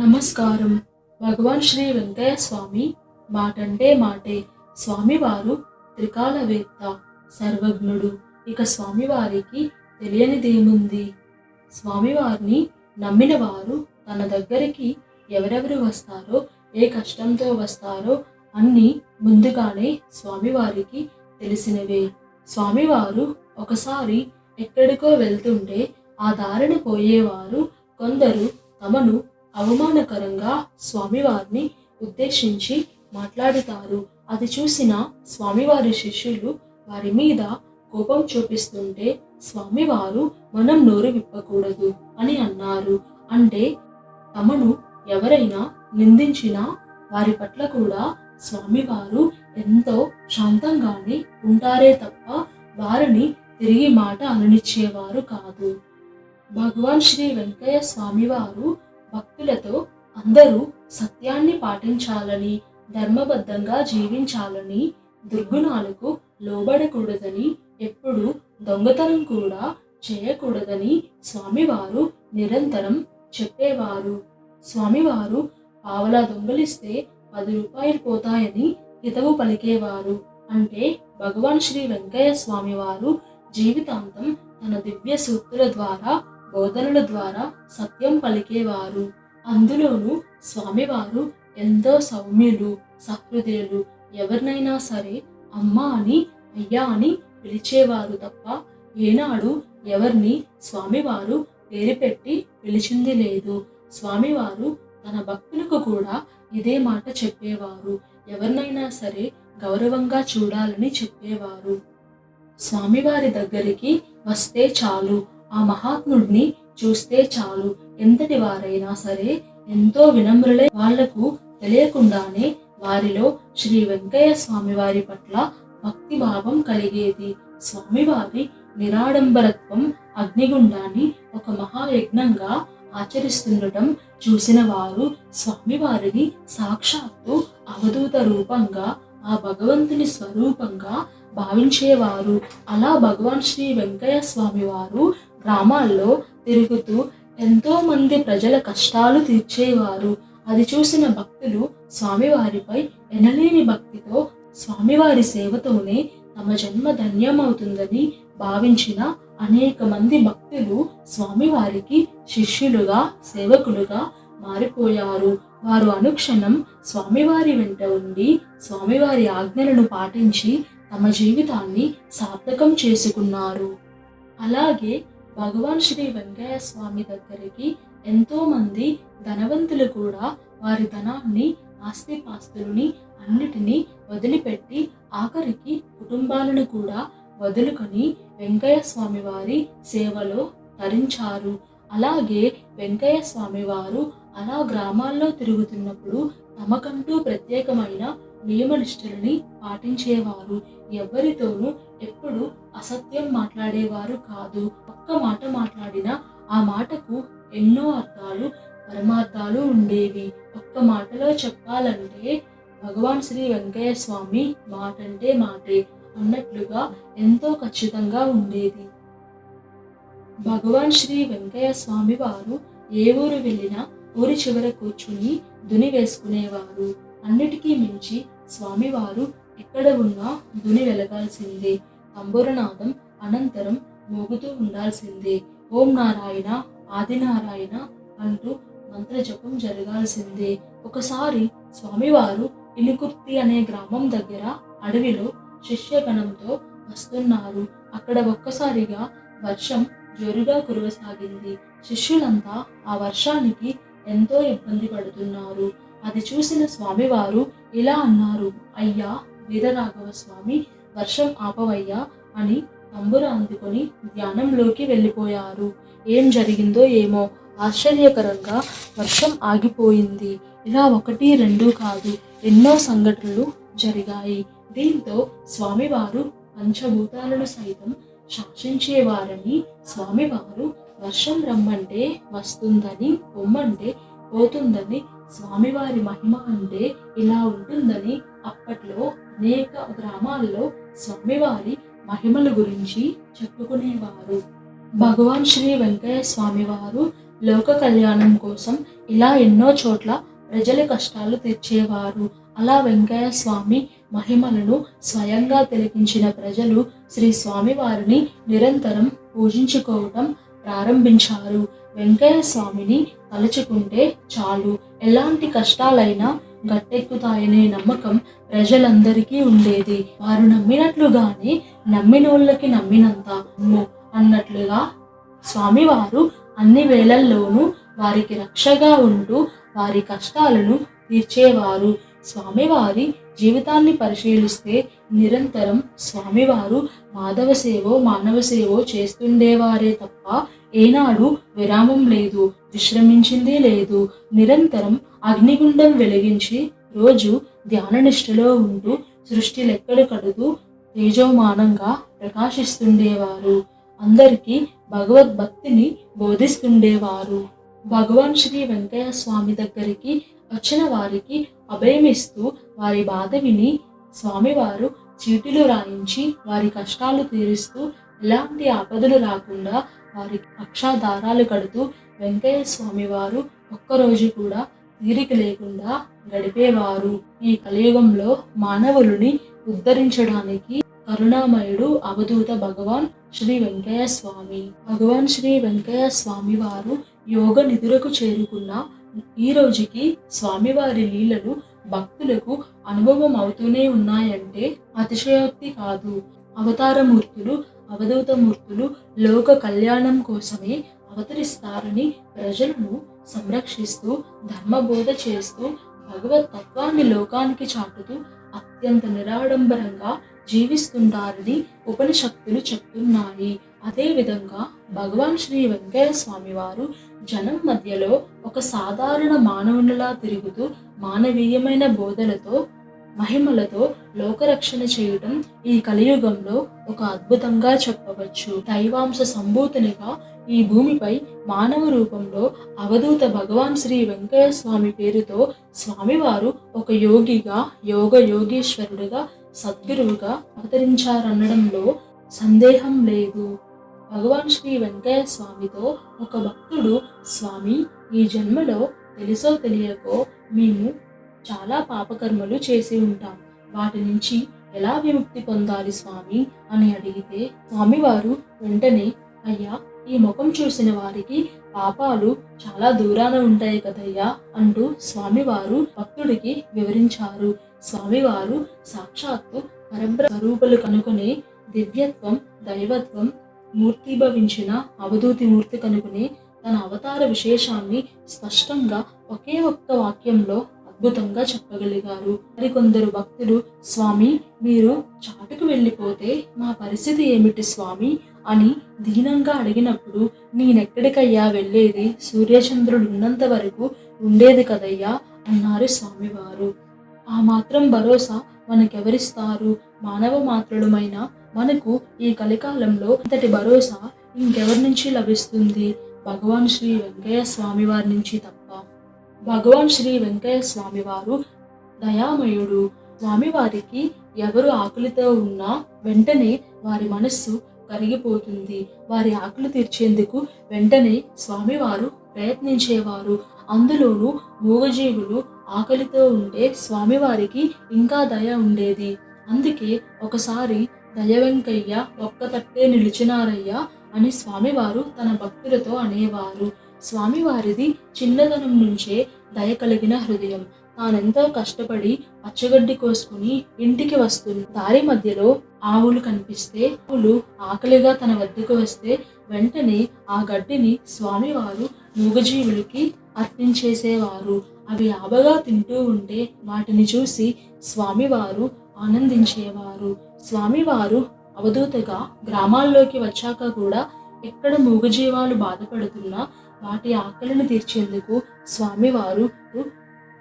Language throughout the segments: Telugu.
నమస్కారం. భగవాన్ శ్రీ వెంకయ్య స్వామి మాటంటే మాటే. స్వామివారు త్రికాలవేత్త సర్వజ్ఞుడు. ఇక స్వామివారికి తెలియనిదేముంది? స్వామివారిని నమ్మిన వారు తన దగ్గరికి ఎవరెవరు వస్తారో ఏ కష్టంతో వస్తారో అన్నీ ముందుగానే స్వామివారికి తెలిసినవే. స్వామివారు ఒకసారి ఎక్కడికో వెళ్తుంటే ఆ దారిన పోయేవారు కొందరు తమను అవమానకరంగా స్వామివారిని ఉద్దేశించి మాట్లాడుతారు. అది చూసిన స్వామివారి శిష్యులు వారి మీద కోపం చూపిస్తుంటే స్వామివారు మనం నోరు విప్పకూడదు అని అన్నారు. అంటే తమను ఎవరైనా నిందించినా వారి పట్ల కూడా స్వామివారు ఎంతో శాంతంగానే ఉంటారే తప్ప వారిని తిరిగి మాట అననిచ్చేవారు కాదు. భగవాన్ శ్రీ వెంకయ్య స్వామివారు భక్తులతో అందరూ సత్యాన్ని పాటించాలని ధర్మబద్ధంగా జీవించాలని దుర్గుణాలకు లోబడకూడదని ఎప్పుడు దొంగతనం కూడా చేయకూడదని స్వామివారు నిరంతరం చెప్పేవారు. స్వామివారు పావలా దొంగలిస్తే పది రూపాయలు పోతాయని హితవు పలికేవారు. అంటే భగవాన్ శ్రీ వెంకయ్య స్వామివారు జీవితాంతం తన దివ్య సూక్తుల ద్వారా బోధనల ద్వారా సత్యం పలికేవారు. అందులోనూ స్వామివారు ఎంతో సౌమ్యులు సహృదయులు. ఎవరినైనా సరే అమ్మ అని అయ్యా అని పిలిచేవారు తప్ప ఏనాడు ఎవరిని స్వామివారు పేరు పెట్టి పిలిచింది లేదు. స్వామివారు తన భక్తులకు కూడా ఇదే మాట చెప్పేవారు. ఎవరినైనా సరే గౌరవంగా చూడాలని చెప్పేవారు. స్వామివారి దగ్గరికి వస్తే చాలు. ఆ మహాత్ముడిని చూస్తే చాలు. ఎంతటి వారైనా సరే ఎంతో వినమ్రులే వాళ్ళకు తెలియకుండానే వారిలో శ్రీ వెంకయ్య స్వామి వారి పట్ల భక్తి భావం కలిగేది స్వామివారి నిరాడంబరత్వం అగ్నిగుండాన్ని ఒక మహాయజ్ఞంగా ఆచరిస్తుండటం చూసిన వారు స్వామివారిని సాక్షాత్తు అవధూత రూపంగా ఆ భగవంతుని స్వరూపంగా భావించేవారు. అలా భగవాన్ శ్రీ వెంకయ్య స్వామి వారు గ్రామాల్లో తిరుగుతూ ఎంతోమంది ప్రజల కష్టాలు తీర్చేవారు. అది చూసిన భక్తులు స్వామివారిపై ఎనలేని భక్తితో స్వామివారి సేవతోనే తమ జన్మ ధన్యమవుతుందని భావించిన అనేక మంది భక్తులు స్వామివారికి శిష్యులుగా సేవకులుగా మారిపోయారు. వారు అనుక్షణం స్వామివారి వెంట ఉండి స్వామివారి ఆజ్ఞలను పాటించి తమ జీవితాన్ని సార్థకం చేసుకున్నారు. అలాగే భగవాన్ శ్రీ వెంకయ్య స్వామి దగ్గరికి ఎంతోమంది ధనవంతులు కూడా వారి ధనాన్ని ఆస్తిపాస్తులని అన్నిటినీ వదిలిపెట్టి ఆఖరికి కుటుంబాలను కూడా వదులుకొని వెంకయ్య స్వామి వారి సేవలో తరించారు. అలాగే వెంకయ్య స్వామి వారు అలా గ్రామాల్లో తిరుగుతున్నప్పుడు తమకంటూ ప్రత్యేకమైన నియమనిష్టలని పాటించేవారు. ఎవరితోనూ ఎప్పుడు అసత్యం మాట్లాడేవారు కాదు. ఒక్క మాట మాట్లాడినా ఆ మాటకు ఎన్నో అర్థాలు పరమార్థాలు ఉండేవి. ఒక్క మాటలో చెప్పాలంటే భగవాన్ శ్రీ వెంకయ్య స్వామి మాటంటే మాటే అన్నట్లుగా ఎంతో ఖచ్చితంగా ఉండేది. భగవాన్ శ్రీ వెంకయ్య స్వామి వారు ఏ ఊరు వెళ్ళినా ఊరి చివర కూర్చుని దుని వేసుకునేవారు. అన్నిటికీ మించి స్వామివారు ఎక్కడ ఉన్నా దుని వెలగాల్సిందే. తంబురనాదం అనంతరం మోగుతూ ఉండాల్సిందే. ఓం నారాయణ ఆదినారాయణ అంటూ మంత్రజపం జరగాల్సిందే. ఒకసారి స్వామివారు ఇనుకుర్తి అనే గ్రామం దగ్గర అడవిలో శిష్యగణంతో వస్తున్నారు. అక్కడ ఒక్కసారిగా వర్షం జోరుగా కురవసాగింది. శిష్యులంతా ఆ వర్షానికి ఎంతో ఇబ్బంది పడుతున్నారు. అది చూసిన స్వామివారు ఇలా అన్నారు అయ్యా వీరరాఘవ స్వామి వర్షం ఆపవయ్యా అని తంబుర అందుకొని ధ్యానంలోకి వెళ్ళిపోయారు. ఏం జరిగిందో ఏమో ఆశ్చర్యకరంగా వర్షం ఆగిపోయింది. ఇలా ఒకటి రెండు కాదు ఎన్నో సంఘటనలు జరిగాయి. దీంతో స్వామివారు పంచభూతాలను సైతం శాసించేవారని స్వామివారు వర్షం రమ్మంటే వస్తుందని పొమ్మంటే పోతుందని స్వామివారి మహిమ అంటే ఇలా ఉంటుందని అప్పట్లో అనేక గ్రామాల్లో స్వామివారి మహిమల గురించి చెప్పుకునేవారు. భగవాన్ శ్రీ వెంకయ్య స్వామి వారు లోక కళ్యాణం కోసం ఇలా ఎన్నో చోట్ల ప్రజల కష్టాలు తీర్చేవారు. అలా వెంకయ్య స్వామి మహిమలను స్వయంగా తిలకించిన ప్రజలు శ్రీ స్వామి వారిని నిరంతరం పూజించుకోవటం ప్రారంభించారు. వెంకయ్య స్వామిని తలుచుకుంటే చాలు. ఎలాంటి కష్టాలైనా గట్టెక్కుతాయనే నమ్మకం ప్రజలందరికీ ఉండేది. వారు నమ్మినట్లుగానే నమ్మినోళ్ళకి నమ్మినంత అన్నట్లుగా స్వామివారు అన్ని వేళల్లోనూ వారికి రక్షగా ఉంటూ వారి కష్టాలను తీర్చేవారు. స్వామివారి జీవితాన్ని పరిశీలిస్తే నిరంతరం స్వామివారు మాధవ సేవో మానవ సేవో చేస్తుండేవారే తప్ప ఏనాడు విరామం లేదు విశ్రమించింది లేదు. నిరంతరం అగ్నిగుండం వెలిగించి రోజు ధ్యాన నిష్ఠలో ఉంటూ సృష్టి లెక్కలు కడుతూ తేజోమానంగా ప్రకాశిస్తుండేవారు. అందరికీ భగవద్భక్తిని బోధిస్తుండేవారు. భగవాన్ శ్రీ వెంకయ్య స్వామి దగ్గరికి వచ్చిన వారికి అభయమిస్తూ వారి బాధ విని స్వామివారు చీటీలు రాయించి వారి కష్టాలు తీరుస్తూ ఎలాంటి ఆపదలు రాకుండా వారి అక్షాధారాలు కడుతూ వెంకయ్య స్వామి వారు ఒక్కరోజు కూడా తీరిక లేకుండా గడిపేవారు. ఈ కలియుగంలో మానవులని ఉద్ధరించడానికి కరుణామయుడు అవధూత భగవాన్ శ్రీ వెంకయ్య స్వామి. భగవాన్ శ్రీ వెంకయ్య స్వామి వారు యోగ నిధులకు చేరుకున్న ఈ రోజుకి స్వామివారి లీలలు భక్తులకు అనుభవం అవుతూనే ఉన్నాయంటే అతిశయోక్తి కాదు. అవతారమూర్తులు అవధూతమూర్తులు లోక కళ్యాణం కోసమే అవతరిస్తారని ప్రజలను సంరక్షిస్తూ ధర్మబోధ చేస్తూ భగవత్ తత్వాన్ని లోకానికి చాటుతూ అత్యంత నిరాడంబరంగా జీవిస్తుంటారని ఉపనిషత్తులు చెప్తున్నాయి. అదేవిధంగా భగవాన్ శ్రీ వెంకయ్య స్వామి వారు జనం మధ్యలో ఒక సాధారణ మానవునిలా తిరుగుతూ మానవీయమైన బోధలతో మహిమలతో లోకరక్షణ చేయటం ఈ కలియుగంలో ఒక అద్భుతంగా చెప్పవచ్చు. దైవాంశ సంభూతునిగా ఈ భూమిపై మానవ రూపంలో అవధూత భగవాన్ శ్రీ వెంకయ్య స్వామి పేరుతో స్వామివారు ఒక యోగిగా యోగ యోగేశ్వరుడిగా సద్గురువుగా అవతరించారనడంలో సందేహం లేదు. భగవాన్ శ్రీ వెంకయ్య స్వామితో ఒక భక్తుడు స్వామి ఈ జన్మలో తెలుసో తెలియకో మేము చాలా పాపకర్మలు చేసి ఉంటాం. వాటి నుంచి ఎలా విముక్తి పొందాలి స్వామి? అని అడిగితే స్వామివారు వెంటనే అయ్యా ఈ ముఖం చూసిన వారికి పాపాలు చాలా దూరాన ఉంటాయి కదయ్యా అంటూ స్వామివారు భక్తుడికి వివరించారు. స్వామివారు సాక్షాత్తు పరబ్ర స్వరూపులు కనుకొని దివ్యత్వం దైవత్వం మూర్తిభవించిన అవధూతి మూర్తి కనుకునే తన అవతార విశేషాన్ని స్పష్టంగా ఒకే ఒక్క వాక్యంలో అద్భుతంగా చెప్పగలిగారు. మరికొందరు భక్తులు స్వామి మీరు చాటుకు వెళ్ళిపోతే మా పరిస్థితి ఏమిటి స్వామి? అని దీనంగా అడిగినప్పుడు నేనెక్కడికయ్యా వెళ్ళేది? సూర్యచంద్రుడు ఉన్నంత వరకు ఉండేది కదయ్యా? అన్నారు స్వామివారు. ఆ మాత్రం భరోసా మనకెవరిస్తారు? మానవ మాత్రులమైన మనకు ఈ కలికాలంలో ఇంతటి భరోసా ఇంకెవరి నుంచి లభిస్తుంది? భగవాన్ శ్రీ వెంకయ్య స్వామి వారి నుంచి తప్ప. భగవాన్ శ్రీ వెంకయ్య స్వామి వారు దయామయుడు. స్వామివారికి ఎవరు ఆకలితో ఉన్నా వెంటనే వారి మనస్సు కరిగిపోతుంది. వారి ఆకలి తీర్చేందుకు వెంటనే స్వామివారు ప్రయత్నించేవారు. అందులోనూ మూగజీవులు ఆకలితో ఉంటే స్వామివారికి ఇంకా దయ ఉండేది. అందుకే ఒకసారి దయ వెంకయ్య తట్టే నిలిచినారయ్యా అని స్వామివారు తన భక్తులతో అనేవారు. స్వామివారిది చిన్నదనం నుంచే దయ కలిగిన హృదయం. తానెంతో కష్టపడి పచ్చగడ్డి కోసుకుని ఇంటికి వస్తుంది. దారి మధ్యలో ఆవులు కనిపిస్తే ఆవులు ఆకలిగా తన వద్దకు వస్తే వెంటనే ఆ గడ్డిని స్వామివారు మూగజీవులకి అర్పించేసేవారు. అవి ఆబగా తింటూ ఉంటే వాటిని చూసి స్వామివారు ఆనందించేవారు. స్వామివారు అవధూతగా గ్రామాల్లోకి వచ్చాక కూడా ఎక్కడ మూగజీవాలు బాధపడుతున్నా వాటి ఆకలిని తీర్చేందుకు స్వామివారు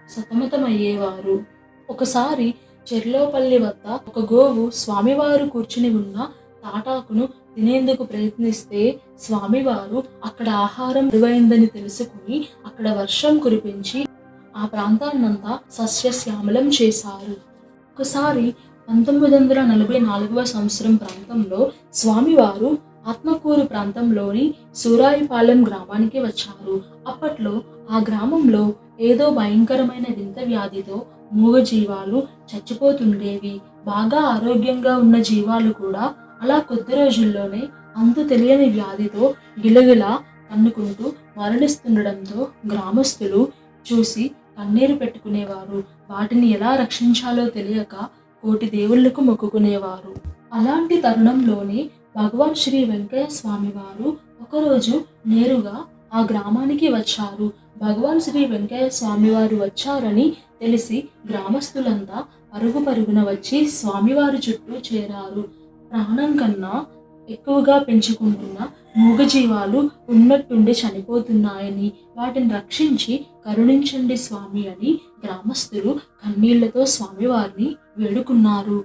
సతమతమయ్యేవారు. ఒకసారి చెర్లోపల్లి వద్ద ఒక గోవు స్వామివారు కూర్చుని ఉన్న తాటాకును తినేందుకు ప్రయత్నిస్తే స్వామివారు అక్కడ ఆహారం విలువైందని తెలుసుకుని అక్కడ వర్షం కురిపించి ఆ ప్రాంతాన్నంతా సస్యశ్యామలం చేశారు. ఒకసారి పంతొమ్మిది వందల నలభై నాలుగవ సంవత్సరం ప్రాంతంలో స్వామివారు ఆత్మకూరు ప్రాంతంలోని సూరాయిపాలెం గ్రామానికి వచ్చారు. అప్పట్లో ఆ గ్రామంలో ఏదో భయంకరమైన వింత వ్యాధితో మూగ జీవాలు చచ్చిపోతుండేవి. బాగా ఆరోగ్యంగా ఉన్న జీవాలు కూడా అలా కొద్ది రోజుల్లోనే అంతు తెలియని వ్యాధితో గిలగిలా తన్నుకుంటూ మరణిస్తుండడంతో గ్రామస్తులు చూసి కన్నీరు పెట్టుకునేవారు. వాటిని ఎలా రక్షించాలో తెలియక కోటి దేవుళ్ళకు మొక్కుకునేవారు. అలాంటి తరుణంలోనే భగవాన్ శ్రీ వెంకయ్య స్వామి వారు ఒకరోజు నేరుగా ఆ గ్రామానికి వచ్చారు. భగవాన్ శ్రీ వెంకయ్య స్వామి వారు వచ్చారని తెలిసి గ్రామస్తులంతా పరుగు పరుగున వచ్చి స్వామివారి చుట్టూ చేరారు. ప్రాణం కన్నా ఎక్కువగా పెంచుకుంటున్న మూగజీవాలు ఉన్నట్టుండి చనిపోతున్నాయని వాటిని రక్షించి కరుణించండి స్వామి అని గ్రామస్తులు కన్నీళ్ళతో స్వామివారిని వేడుకున్నారు.